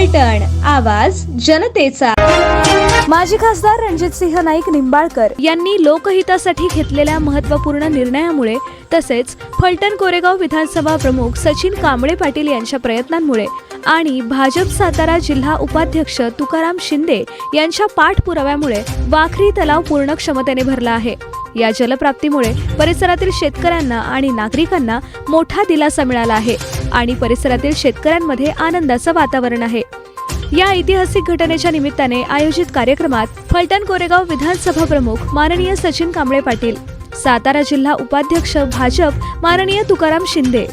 फलटण आवाज जनतेचा. माजी खासदार रणजित सिंह नाईक निंबाळकर यांनी लोकहितासाठी घेतलेल्या महत्त्वपूर्ण निर्णयामुळे तसेच फलटण कोरेगाव विधानसभा प्रमुख सचिन कांबळे पाटील यांच्या प्रयत्नांमुळे आणि भाजप सातारा जिल्हा उपाध्यक्ष तुकाराम शिंदे यांच्या पाठपुराव्यामुळे वाखरी तलाव पूर्ण क्षमतेने भरला आहे. या जलप्राप्तीमुळे परिसरातील शेतकऱ्यांना आणि नागरिकांना मोठा दिलासा मिळाला आहे. आणि परिसरातील शेतकऱ्यांमध्ये आनंदाचं वातावरण आहे. या ऐतिहासिक घटनेच्या निमित्ताने आयोजित कार्यक्रमात फलटण कोरेगाव विधानसभा प्रमुख माननीय सचिन कांबळे पाटील सातारा जिल्हा उपाध्यक्ष भाजप माननीय तुकाराम शिंदे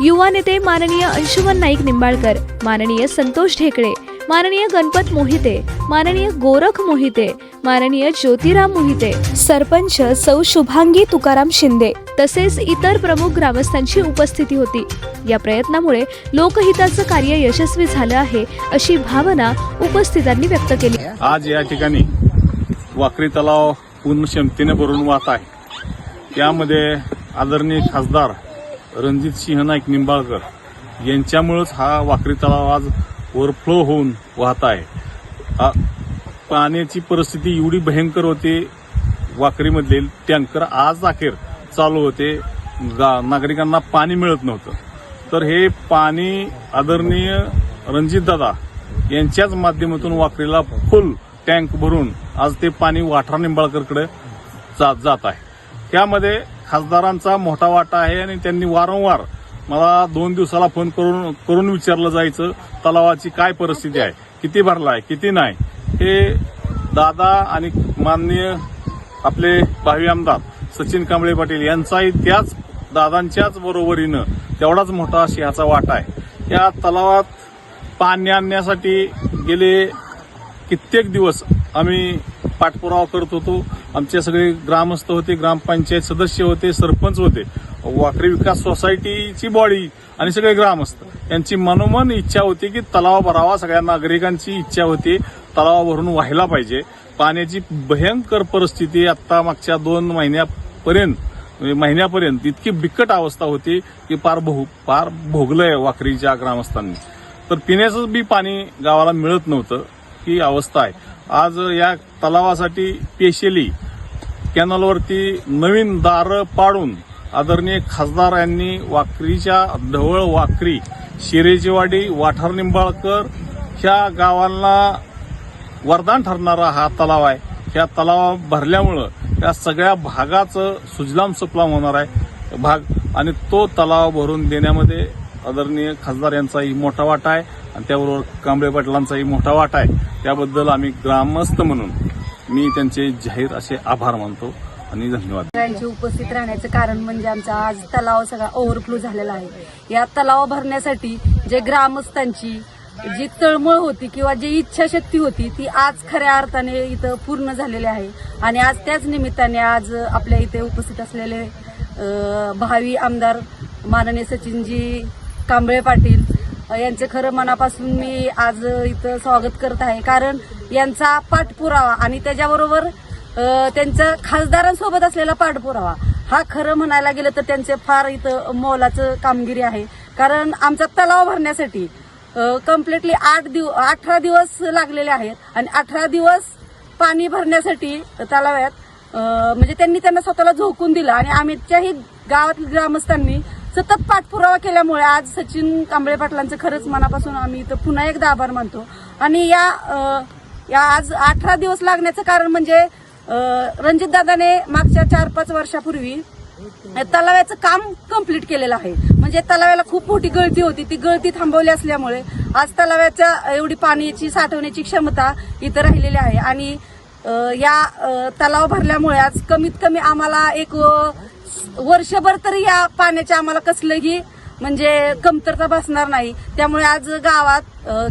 युवा नेते माननीय अंशुमन नाईक निंबाळकर माननीय संतोष ढेकळे माननीय गणपत मोहिते माननीय गोरख मोहिते माननीय ज्योतिराम मोहिते सरपंच सौ शुभांगी तुकाराम शिंदे तसेच इतर प्रमुख ग्रामस्थांची उपस्थिती होती. या प्रयत्नामुळे लोकहिताचं कार्य यशस्वी झालं आहे अशी भावना उपस्थितांनी व्यक्त केली. आज या ठिकाणी वाकरी तलाव पूर्ण क्षमतेने भरून वाहत आहे. यामध्ये आदरणीय खासदार रणजित सिंह नाईक निंबाळकर यांच्यामुळेच हा वाकरी तलाव आज ओव्हरफ्लो होऊन वाहत आहे. पाण्याची परिस्थिती एवढी भयंकर होती वाकरीमधले टँकर आज अखेर चालू होते. गा- नागरिकांना पाणी मिळत नव्हतं. तर हे पाणी आदरणीय रणजितदादा यांच्याच माध्यमातून वाकरीला फुल टँक भरून आज ते पाणी वाठरा निंबाळकरकडे जात जात आहे. त्यामध्ये खासदारांचा मोठा वाटा आहे आणि त्यांनी वारंवार मला दोन दिवसाला फोन करून करून विचारलं जायचं तलावाची काय परिस्थिती आहे? किती भरला आहे किती नाही? हे दादा आणि माननीय आपले भावी आमदार सचिन कांबळे पाटील यांचाही त्याच दादांच्याच बरोबरीनं तेवढाच मोठा सिंहाचा वाटा आहे. या तलावात पाणी आणण्यासाठी गेले कित्येक दिवस आम्ही पाठपुरावा करत होतो. आमचे सगळे ग्रामस्थ होते ग्रामपंचायत सदस्य होते सरपंच होते. वाकरी विकास सोसायटीची बॉडी आणि सगळे ग्रामस्थ. यांची मनोमन इच्छा होती की तलाव भरावा सगळ्या नागरिकांची इच्छा होती. तलावा भरून व्हायला पाहिजे. पाण्याची भयंकर परिस्थिती आता मागच्या दोन महिन्यापर्यंत म्हणजे महिन्यापर्यंत इतकी बिकट अवस्था होती की पार भोग फार भोगलंय वाकरीच्या ग्रामस्थांनी. तर पिण्याचं बी पाणी गावाला मिळत नव्हतं. ही अवस्था आहे. आज या तलावासाठी स्पेशली कॅनलवरती नवीन दारं पाडून आदरणीय खासदार यांनी वाकरीच्या ढवळ वाकरी शिरेजीवाडी वाठार निंबाळकर ह्या गावांना वरदान ठरणारा हा तलाव आहे. ह्या तलाव भरल्यामुळं या सगळ्या भागाचं सुजलाम सुफलाम होणार आहे. भाग आणि तो तलाव भरून देण्यामध्ये आदरणीय खासदार यांचाही मोठा वाटा आहे आणि त्याबरोबर कांबळे पाटलांचाही मोठा वाटा आहे. त्याबद्दल आम्ही ग्रामस्थ म्हणून मी त्यांचे जाहीर असे आभार मानतो. आणि धन्यवाद. सगळ्यांची उपस्थित राहण्याचं कारण म्हणजे आमचा आज तलाव सगळा ओव्हरफ्लो झालेला आहे. या तलाव भरण्यासाठी जे ग्रामस्थांची जी तळमळ होती किंवा जी इच्छाशक्ती होती ती आज खऱ्या अर्थाने इथं पूर्ण झालेली आहे. आणि आज त्याच निमित्ताने आज आपल्या इथे उपस्थित असलेले भावी आमदार माननीय सचिनजी कांबळे पाटील यांचे खरं मनापासून मी आज इथं स्वागत करत आहे. कारण यांचा पाठपुरावा आणि त्याच्याबरोबर त्यांचं खासदारांसोबत असलेला पाठपुरावा. हा खरं म्हणायला गेलं तर त्यांचे फार इथं मोलाचं कामगिरी आहे. कारण आमचा तलाव भरण्यासाठी कम्प्लिटली आठ दिव अठरा दिवस लागलेले आहेत आणि अठरा दिवस पाणी भरण्यासाठी तलाव्यात म्हणजे त्यांनी त्यांना स्वतःला झोकून दिलं आणि आम्हीच्याही गावातील ग्रामस्थांनी सतत पाठपुरावा केल्यामुळे आज सचिन कांबळे पाटलांचं खरंच मनापासून आम्ही इथं पुन्हा एकदा आभार मानतो. आणि या या आज अठरा दिवस लागण्याचं कारण म्हणजे रणजित दादाने मागच्या चार पाच वर्षापूर्वी तलाव्याचं काम कंप्लीट केलेलं आहे. म्हणजे तलाव्याला खूप मोठी गळती होती. ती गळती थांबवली असल्यामुळे आज तलाव्याच्या एवढी पाण्याची साठवण्याची क्षमता इथं राहिलेली आहे. आणि या तलाव भरल्यामुळे आज कमीत कमी आम्हाला एक वर्षभर तरी या पाण्याच्या आम्हाला कसलंही म्हणजे कमतरता भासणार नाही. त्यामुळे आज गावात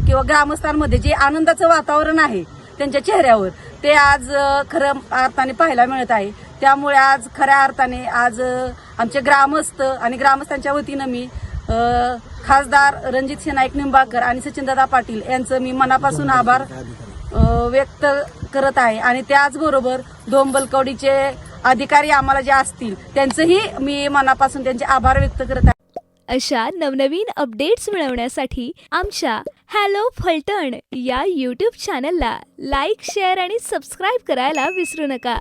किंवा ग्रामस्थांमध्ये जे आनंदाचं वातावरण आहे त्यांच्या चेहऱ्यावर. ते आज खरं अर्थाने पाहायला मिळत आहे. त्यामुळे आज खऱ्या अर्थाने आज आमचे ग्रामस्थ आणि ग्रामस्थांच्या वतीनं मी खासदार रणजित सिंह नाईक निंबाळकर आणि सचिनदादा पाटील यांचं मी मनापासून आभार व्यक्त करत आहे. आणि त्याचबरोबर दोंबलकवडीचे अधिकारी आम्हाला जे असतील त्यांचंही मी मनापासून त्यांचे आभार व्यक्त करत आहे. अशा नवनवीन अपडेट्स मिळवण्यासाठी आमच्या हॅलो फलटण या यूट्यूब चॅनलला लाईक शेअर आणि सबस्क्राईब करायला विसरू नका.